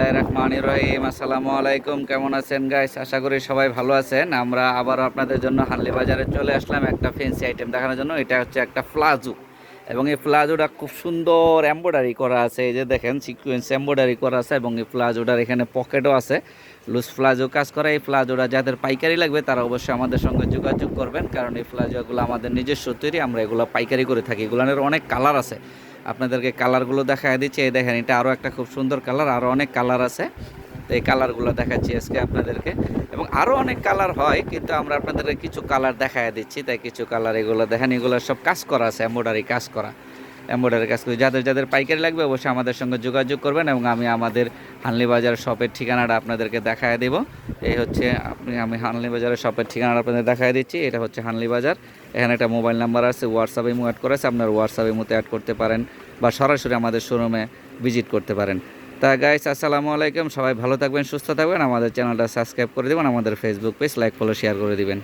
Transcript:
বিসমিল্লাহ রহমান রহিম। আসসালামু আলাইকুম। কেমন আছেন গাইস আশা করি সবাই ভালো আছেন। আমরা আবার আপনাদের জন্য হানলি বাজারে চলে আসলাম একটা ফেন্সি আইটেম দেখানোর জন্য। এটা হচ্ছে একটা প্লাজো এবং এই প্লাজোটা খুব সুন্দর এম্ব্রয়ডারি করা আছে। এই যে দেখেন সিকুয়েন্স এম্ব্রয়ডারি করা আছে এবং এই প্লাজোটার এখানে পকেটও আছে। লুজ প্লাজো কাজ করা। এই প্লাজোটা যাদের পাইকারি লাগবে, তারা অবশ্যই আমাদের সঙ্গে যোগাযোগ করবেন। কারণ এই প্লাজোগুলো আমাদের নিজস্ব তৈরি। আমরা এগুলো পাইকারি করে থাকি। এগুলোর অনেক কালার আছে। আপনাদেরকে কালারগুলো দেখা দিচ্ছি। এই দেখেন, এটা আরও একটা খুব সুন্দর কালার, আরও অনেক কালার আছে। তো এই কালারগুলো দেখাচ্ছি আজকে আপনাদেরকে। এবং আরও অনেক কালার হয়, কিন্তু আমরা আপনাদেরকে কিছু কালার দেখা দিচ্ছি। তাই কিছু কালার এগুলো, দেখেন, এগুলো সব কাজ করা আছে, এম্ব্রয়ডারি কাজ করা। এম্ব্রয়ডারি কাজ করি। যাদের যাদের পাইকারি লাগবে অবশ্যই আমাদের সঙ্গে যোগাযোগ করবেন এবং আমি আমাদের হানলি বাজার শপের ঠিকানাটা আপনাদেরকে দেখায় দেব। এই হচ্ছে আপনি, আমি হানলি বাজারের শপের ঠিকানাটা আপনাদের দেখায় দিচ্ছি। এটা হচ্ছে হানলি বাজার। এখানে একটা মোবাইল নাম্বার আছে হোয়াটসঅ্যাপে ইমো অ্যাড করা আছে আপনার হোয়াটসঅ্যাপে মতো অ্যাড করতে পারেন বা সরাসরি আমাদের শোরুমে ভিজিট করতে পারেন। তা গাইস আসসালামু আলাইকুম। সবাই ভালো থাকবেন, সুস্থ থাকবেন। আমাদের চ্যানেলটা সাবস্ক্রাইব করে দেবেন, আমাদের Facebook page like follow share করে দিবেন।